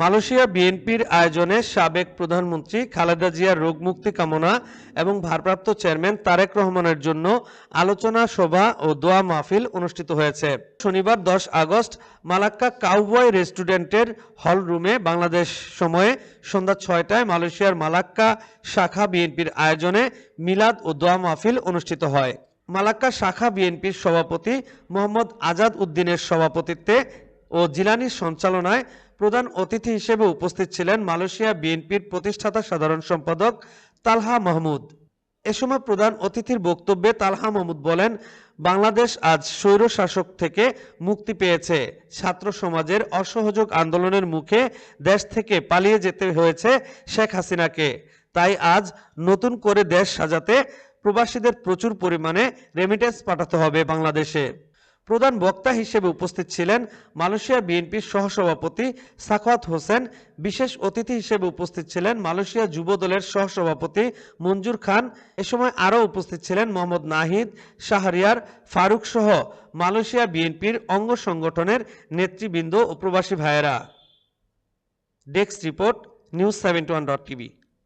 Malaysia বিএনপির আয়োজনে সাবেক প্রধানমন্ত্রী খালেদা জিয়ার রোগমুক্তি কামনা এবং ভারপ্রাপ্ত চেয়ারম্যান তারেক রহমানের জন্য আলোচনা, সভা ও দোয়া মাহফিল অনুষ্ঠিত হয়েছে। শনিবার দশ আগস্ট মালাক্কা কাউবয় রেস্টুরেন্টের হল রুমে বাংলাদেশ সময়ে সন্ধ্যা ছয়টায় মালয়েশিয়ার মালাক্কা শাখা বিএনপির আয়োজনে মিলাদ ও দোয়া মাহফিল অনুষ্ঠিত হয়। মালাক্কা শাখা বিএনপির সভাপতি মোহাম্মদ আজাদ উদ্দিনের সভাপতিত্বে ও জিলানির সঞ্চালনায় প্রধান অতিথি হিসেবে উপস্থিত ছিলেন মালয়েশিয়া বিএনপির প্রতিষ্ঠাতা সাধারণ সম্পাদক তালহা মাহমুদ। এ সময় প্রধান অতিথির বক্তব্যে তালহা মাহমুদ বলেন, বাংলাদেশ আজ স্বৈর শাসক থেকে মুক্তি পেয়েছে। ছাত্র সমাজের অসহযোগ আন্দোলনের মুখে দেশ থেকে পালিয়ে যেতে হয়েছে শেখ হাসিনাকে। তাই আজ নতুন করে দেশ সাজাতে প্রবাসীদের প্রচুর পরিমাণে রেমিটেন্স পাঠাতে হবে বাংলাদেশে। প্রধান বক্তা হিসেবে উপস্থিত ছিলেন মালয়েশিয়া বিএনপির সহসভাপতি সাখাওয়াত হোসেন। বিশেষ অতিথি হিসেবে উপস্থিত ছিলেন মালয়েশিয়া যুব দলের সহসভাপতি মঞ্জুর খান। এ সময় আরও উপস্থিত ছিলেন মোহাম্মদ নাহিদ শাহরিয়ার ফারুক সহ মালয়েশিয়া বিএনপির অঙ্গ সংগঠনের নেতৃবৃন্দ ও প্রবাসী ভাইয়েরা। Desk report, news seventy one dot TV.